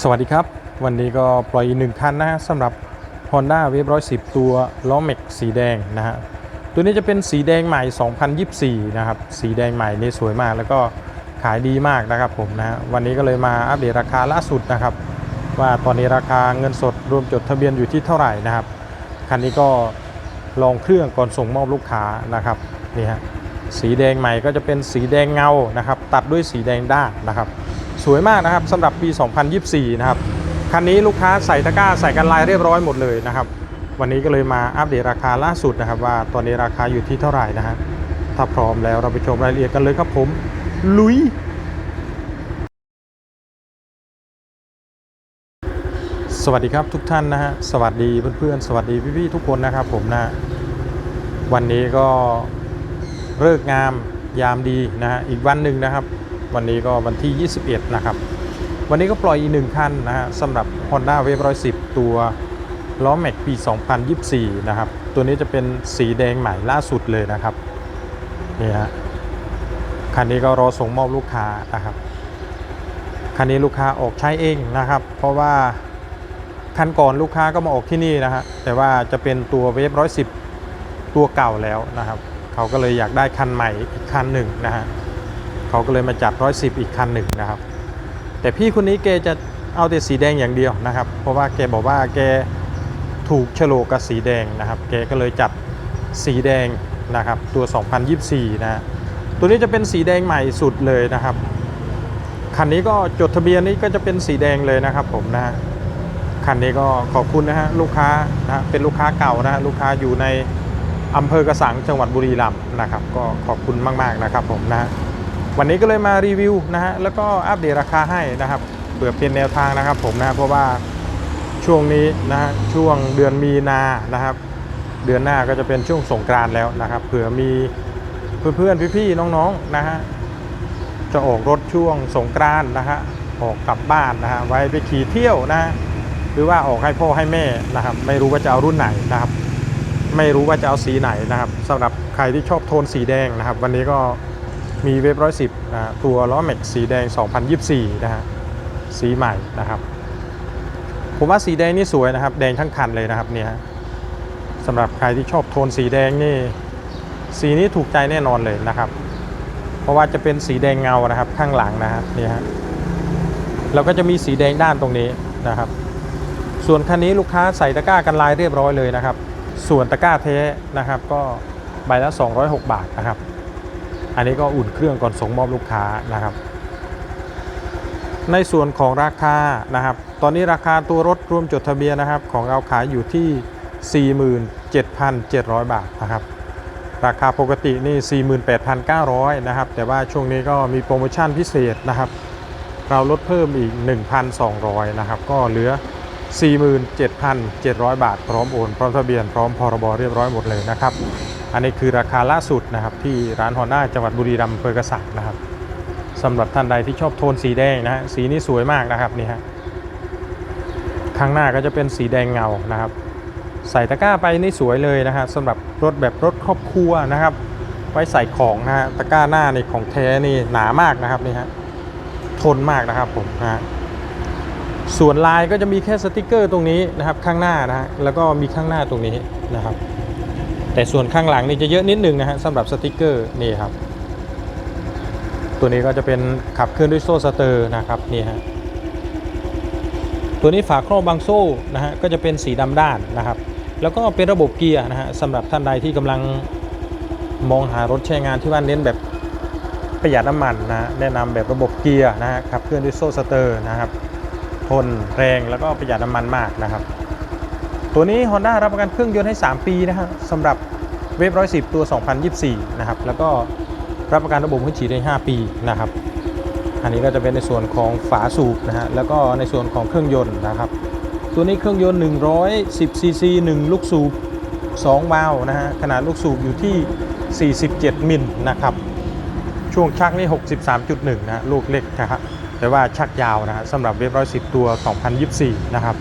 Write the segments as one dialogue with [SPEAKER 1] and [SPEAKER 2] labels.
[SPEAKER 1] สวัสดีครับ วันนี้ก็ปล่อยอีกหนึ่งคันนะฮะสำหรับ Honda w a v 110 ตัวล้อแม็กสีแดงนะฮะตัวนี้จะเป็นสีแดงใหม่ 2024 นะครับ สีแดงใหม่นี่สวยมาก แล้วก็ขายดีมากนะครับผมนะฮะวันนี้ก็เลยมาอัปเดตราคาล่าสุดนะครับ ว่าตอนนี้ราคาเงินสดรวมจดทะเบียนอยู่ที่เท่าไหร่นะครับคันนี้ก็ลองเครื่องก่อนส่งมอบลูกค้านะครับนี่ฮะสีแดงใหม่ก็จะเป็นสีแดงเงานะครับ ตัดด้วยสีแดงด้านนะครับ สวยมากนะครับสำหรับปี 2024 นะครับ คันนี้ลูกค้าใส่ตะกร้าใส่กันลายเรียบร้อยหมดเลยนะครับ วันนี้ก็เลยมาอัปเดตราคาล่าสุดนะครับ ว่าตอนนี้ราคาอยู่ที่เท่าไหร่นะฮะถ้าพร้อมแล้วเราไปชมรายละเอียดกันเลยครับผม ลุยสวัสดีครับทุกท่านนะฮะสวัสดีเพื่อนๆ สวัสดีพี่ๆทุกคนนะครับผมนะวันนี้ก็เลิกงามยามดีนะฮะอีกวันหนึ่งนะครับ วันนี้ก็วันที่ 21 นะครับ วันนี้ก็ปล่อยอีกหนึ่งคันนะฮะสำหรับ Honda Wave 110 ตัวล้อแม็กปี 2024 นะครับ ตัวนี้จะเป็นสีแดงใหม่ล่าสุดเลยนะครับนี่ฮะคันนี้ก็รอส่งมอบลูกค้านะครับคันนี้ลูกค้าออกใช้เองนะครับ เพราะว่าคันก่อนลูกค้าก็มาออกที่นี่นะฮะแต่ว่าจะเป็นตัวเวฟ110ตัวเก่าแล้วนะครับ เขาก็เลยอยากได้คันใหม่อีกคันหนึ่งนะฮะ เขาก็เลยมาจัด110 อีกคันหนึ่งนะครับ แต่พี่คนนี้แกจะเอาแต่สีแดงอย่างเดียวนะครับ เพราะว่าแกบอกว่าแกถูกโฉลกกับสีแดงนะครับ แกก็เลยจัดสีแดงนะครับ ตัว 2024นะฮะตัวนี้จะเป็นสีแดงใหม่สุดเลยนะครับคันนี้ก็จดทะเบียนนี้ก็จะเป็นสีแดงเลยนะครับผมนะฮะคันนี้ก็ขอบคุณนะฮะลูกค้านะเป็นลูกค้าเก่านะฮะลูกค้าอยู่ในอำเภอกระสังจังหวัดบุรีรัมย์นะครับ ก็ขอบคุณมาก ๆ นะครับผมนะฮะ วันนี้ก็เลยมารีวิวนะฮะแล้วก็อัปเดตราคาให้นะครับเผื่อเป็นแนวทางนะครับผมนะเพราะว่าช่วงนี้นะฮะช่วงเดือนมีนานะครับ เดือนหน้าก็จะเป็นช่วงสงกรานแล้วนะครับเผื่อมีเพื่อนๆพี่ๆน้องๆนะฮะจะออกรถช่วงสงกรานนะฮะออกกลับบ้านนะฮะไว้ไปขี่เที่ยวนะฮะหรือว่าออกให้พ่อให้แม่นะครับไม่รู้ว่าจะเอารุ่นไหนนะครับ ไม่รู้ว่าจะเอาสีไหนนะครับสำหรับใครที่ชอบโทนสีแดงนะครับ วันนี้ก็ มีเว็บร้อยสิบนะตัวล้อแม็กสีแดง 2024 นะฮะ สีใหม่นะครับ ผมว่าสีแดงนี่สวยนะครับ แดงทั้งคันเลยนะครับเนี่ยสำหรับใครที่ชอบโทนสีแดงนี่ สีนี้ถูกใจแน่นอนเลยนะครับ เพราะว่าจะเป็นสีแดงเงานะครับข้างหลังนะฮะนี่ฮะแล้วก็จะมีสีแดงด้านตรงนี้นะครับ ส่วนคันนี้ลูกค้าใส่ตะกร้ากันลายเรียบร้อยเลยนะครับ ส่วนตะกร้าเทนะครับก็ใบละ 206 บาทนะครับ อันนี้ก็อุ่นเครื่องก่อนส่งมอบลูกค้านะครับ ในส่วนของราคานะครับ ตอนนี้ราคาตัวรถรวมจดทะเบียนนะครับ ของเราขายอยู่ที่ 47,700 บาทนะครับ ราคาปกตินี่ 48,900 นะครับ แต่ว่าช่วงนี้ก็มีโปรโมชั่นพิเศษนะครับ เราลดเพิ่มอีก 1,200 นะครับ ก็เหลือ 47,700 บาท พร้อมโอน พร้อมทะเบียน พร้อมพรบเรียบร้อยหมดเลยนะครับ อันนี้คือราคาล่าสุดนะครับที่ร้านฮอนด้าจังหวัดบุรีรัมย์อำเภอกระสังนะครับสำหรับท่านใดที่ชอบโทนสีแดงนะฮะสีนี้สวยมากนะครับนี่ฮะข้างหน้าก็จะเป็นสีแดงเงานะครับ ใส่ตะกร้าไปนี่สวยเลยนะฮะสำหรับรถแบบรถครอบครัวนะครับ ไว้ใส่ของนะฮะตะกร้าหน้านี่ของแท้นี่หนามากนะครับนี่ฮะทนมากนะครับผมนะฮะส่วนลายก็จะมีแค่สติกเกอร์ตรงนี้นะครับข้างหน้านะฮะแล้วก็มีข้างหน้าตรงนี้นะครับ แต่ส่วนข้างหลังนี่จะเยอะนิดนึงนะฮะสำหรับสติกเกอร์นี่ครับ ตัวนี้ก็จะเป็นขับเคลื่อนด้วยโซ่สเตอร์นะครับนี่ฮะตัวนี้ฝาครอบบางโซ่นะฮะก็จะเป็นสีดำด้านนะครับ แล้วก็เป็นระบบเกียร์นะฮะสำหรับท่านใดที่กำลังมองหารถใช้งานที่ว่าเน้นแบบประหยัดน้ำมันนะฮะแนะนำแบบระบบเกียร์นะฮะขับเคลื่อนด้วยโซ่สเตอร์นะครับ ทนแรงแล้วก็ประหยัดน้ำมันมากนะครับ ตัวนี้ Honda รับประกันเครื่องยนต์ให้ 3 ปีนะครับสำหรับเวฟ110 ตัว 2024 นะครับ แล้วก็รับประกันระบบหัวฉีดได้ 5 ปีนะครับ อันนี้ก็จะเป็นในส่วนของฝาสูบนะฮะ แล้วก็ในส่วนของเครื่องยนต์นะครับ ตัวนี้เครื่องยนต์ 110 ซีซี1ลูกสูบ2วาล์วนะฮะ ขนาดลูกสูบอยู่ที่ 47 มิลนะครับ ช่วงชักนี่ 63.1 นะ ลูกเล็กนะครับแต่ว่าชักยาวนะฮะสำหรับเวฟ110 ตัว 2024 นะครับ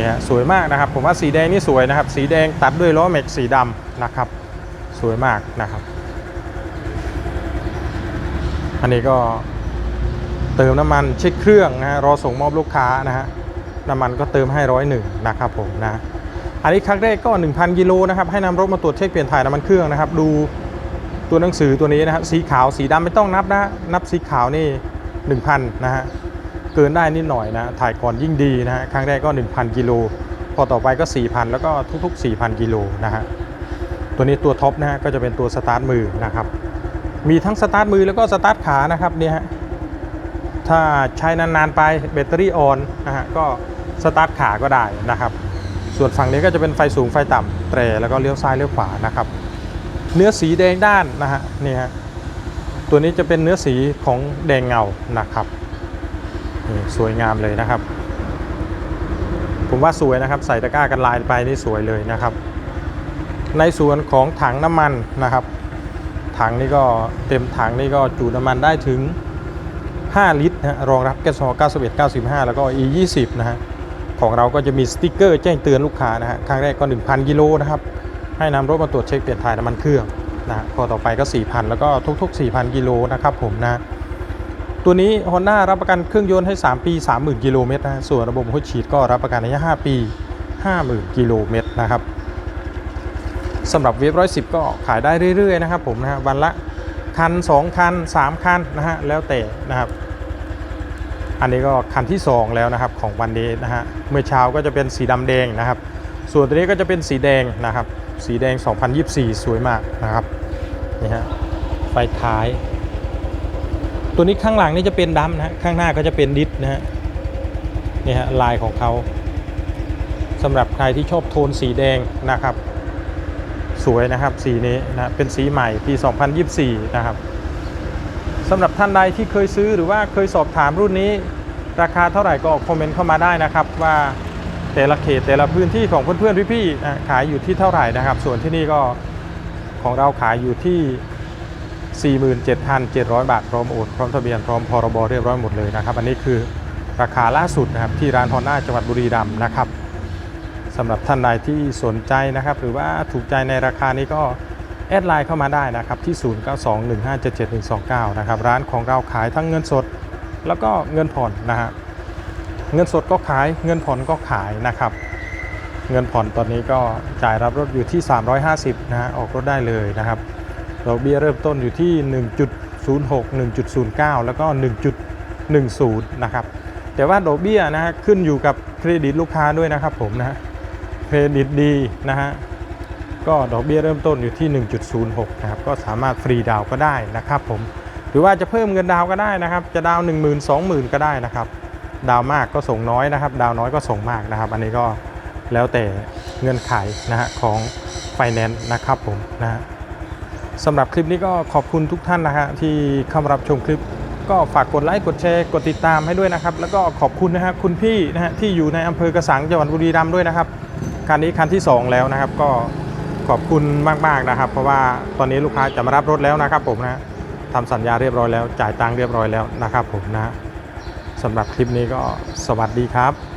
[SPEAKER 1] นี่ยฮะสวยมากนะครับ ผมว่าสีแดงนี่สวยนะครับ สีแดงตัดด้วยล้อแม็กสีดำนะครับ สวยมากนะครับ อันนี้ก็เติมน้ำมันเช็คเครื่องนะฮะรอส่งมอบลูกค้านะฮะน้ำมันก็เติมให้ร้อยหนึ่งนะครับผมนะอันนี้ครั้งแรกก็ 1,000กิโลนะครับให้นำรถมาตรวจเช็คเปลี่ยนถ่ายน้ำมันเครื่องนะครับ ดูตัวหนังสือตัวนี้นะครับสีขาวสีดำไม่ต้องนับนะนับสีขาวนี่1,000นะฮะ เกินได้นิดหน่อยนะถ่ายก่อนยิ่งดีนะฮะครั้งแรกก็ 1,000 กิโลพอต่อไปก็ 4,000 แล้วก็ทุก ๆ 4,000 กิโลนะฮะตัวนี้ตัวท็อปนะฮะก็จะเป็นตัวสตาร์ทมือนะครับมีทั้งสตาร์ทมือแล้วก็สตาร์ทขานะครับเนี่ยฮะถ้าใช้นานๆไปแบตเตอรี่ออนนะฮะก็สตาร์ทขาก็ได้นะครับส่วนฝั่งนี้ก็จะเป็นไฟสูงไฟต่ำแตรแล้วก็เลี้ยวซ้ายเลี้ยวขวานะครับเนื้อสีแดงด้านนะฮะนี่ฮะตัวนี้จะเป็นเนื้อสีของแดงเงานะครับ นี่สวยงามเลยนะครับ ผมว่าสวยนะครับ ใส่ตะกร้ากันลายไปนี่สวยเลยนะครับ ในส่วนของถังน้ำมันนะครับ ถังนี่ก็เต็มถังนี่ก็จุน้ำมันได้ถึง 5 ลิตรนะรองรับแก๊สโซฮอล์91 95 แล้วก็ E 20นะฮะของเราก็จะมีสติกเกอร์แจ้งเตือนลูกค้านะฮะครั้งแรกก็ 1,000 กิโลนะครับให้นำรถมาตรวจเช็คเปลี่ยนถ่ายน้ำมันเครื่องนะฮะพอต่อไปก็ 4,000 แล้วก็ทุก ๆ 4,000 กิโลนะครับผมนะ ตัวนี้ Honda รับประกันเครื่องยนต์ให้ 3 ปี 30,000 กิโลเมตรนะส่วนระบบหัวฉีดก็รับประกันระยะ5ปี 50,000 กิโลเมตรนะครับสำหรับเวฟร้อยสิบก็ขายได้เรื่อยๆนะครับผมนะฮะวันละคัน 2 คัน 3 คันนะฮะแล้วแต่นะครับ อันนี้ก็คันที่ 2 แล้วนะครับของวันนี้นะฮะเมื่อเช้าก็จะเป็นสีดำแดงนะครับ ส่วนตัวนี้ก็จะเป็นสีแดงนะครับ สีแดง 2024 สวยมากนะครับนี่ฮะไฟท้าย ตัวนี้ข้างหลังนี่จะเป็นดำนะฮะข้างหน้าก็จะเป็นดิสนะฮะนี่ฮะลายของเขาสำหรับใครที่ชอบโทนสีแดงนะครับ สวยนะครับสีนี้นะเป็นสีใหม่ปี 2024 นะครับสำหรับท่านใดที่เคยซื้อหรือว่าเคยสอบถามรุ่นนี้ ราคาเท่าไหร่ก็คอมเมนต์เข้ามาได้นะครับ ว่าแต่ละเขตแต่ละพื้นที่ของเพื่อนๆพี่ๆขายอยู่ที่เท่าไหร่นะครับ ส่วนที่นี่ก็ของเราขายอยู่ที่ 47,700 บาท พร้อมโอนพร้อมทะเบียนพร้อมพรบเรียบร้อยหมดเลยนะครับ อันนี้คือราคาล่าสุดนะครับที่ร้านฮอนด้าจังหวัดบุรีรัมย์นะครับสำหรับท่านใดที่สนใจนะครับ หรือว่าถูกใจในราคานี้ก็แอดไลน์เข้ามาได้นะครับที่ 0921577129 นะครับร้านของเราขายทั้งเงินสดแล้วก็เงินผ่อนนะฮะเงินสดก็ขายเงินผ่อนก็ขายนะครับ เงินผ่อนตอนนี้ก็จ่ายรับรถอยู่ที่ 350นะฮะออกรถได้เลยนะครับ ดอกเบี้ยเริ่มต้นอยู่ที่ 1.06 1.09 แล้วก็ 1.10 นะครับ แต่ว่าดอกเบี้ยนะฮะขึ้นอยู่กับเครดิตลูกค้าด้วยนะครับผมนะฮะเครดิตดีนะฮะก็ดอกเบี้ยเริ่มต้นอยู่ที่ 1.06 นะครับ ก็สามารถฟรีดาวก็ได้นะครับผม หรือว่าจะเพิ่มเงินดาวก็ได้นะครับ จะดาว 1 0 0 0 0 20,000 ก็ได้นะครับ ดาวมากก็ส่งน้อยนะครับ ดาวน์น้อยก็ส่งมากนะครับ อันนี้ก็แล้วแต่เงื่อนไขนะฮะของไฟแนนซ์นะครับผมนะฮะ สำหรับคลิปนี้ก็ขอบคุณทุกท่านนะฮะที่เข้ามารับชมคลิป ก็ฝากกดไลค์กดแชร์กดติดตามให้ด้วยนะครับ แล้วก็ขอบคุณนะฮะคุณพี่นะฮะที่อยู่ในอำเภอกระสังจังหวัดบุรีรัมย์ด้วยนะครับคันนี้คันที่ 2 แล้วนะครับ ก็ขอบคุณมากๆนะครับ เพราะว่าตอนนี้ลูกค้าจะมารับรถแล้วนะครับ ผมนะทำสัญญาเรียบร้อยแล้ว จ่ายตังค์เรียบร้อยแล้วนะครับ ผมนะสำหรับคลิปนี้ก็สวัสดีครับ